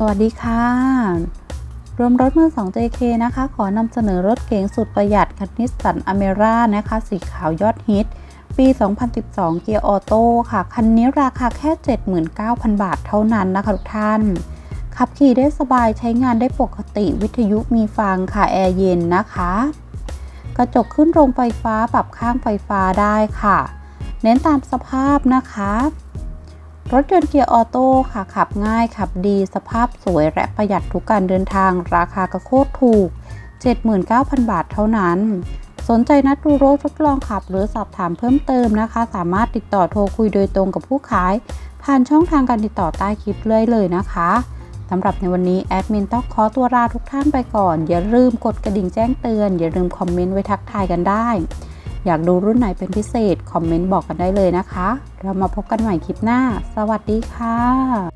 สวัสดีค่ะ รวมรถมือ 2 JK นะคะ ขอนำเสนอรถเก๋งสุดประหยัดคันนิสสันอเมร่านะคะ สีขาวยอดฮิต ปี 2012 เกียร์ออโต้ค่ะ คันนี้ราคาแค่ 79,000 บาทเท่านั้นนะคะทุกท่าน ขับขี่ได้สบายใช้งานได้ปกติวิทยุมีฟังค่ะ แอร์เย็นนะคะ กระจกขึ้นโรงไฟฟ้าปรับข้างไฟฟ้าได้ค่ะ เน้นตามสภาพนะคะ รถยนต์เกียร์ออโต้ค่ะขับง่ายขับดีสภาพสวยและประหยัดทุกการเดินทาง ราคากระโคตรถูก 79,000 บาทเท่านั้น สนใจนัดดูรถทดลองขับ หรือสอบถามเพิ่มเติมนะคะ สามารถติดต่อโทรคุยโดยตรงกับผู้ขาย ผ่านช่องทางการติดต่อใต้คลิปเลยเลยนะคะสำหรับในวันนี้แอดมินต้องขอตัวลาทุกท่านไปก่อน อย่าลืมกดกระดิ่งแจ้งเตือน อย่าลืมคอมเมนต์ไว้ทักทายกันได้ อยากดูรุ่นไหนเป็นพิเศษ คอมเมนต์บอกกันได้เลยนะคะ เรามาพบกันใหม่คลิปหน้า สวัสดีค่ะ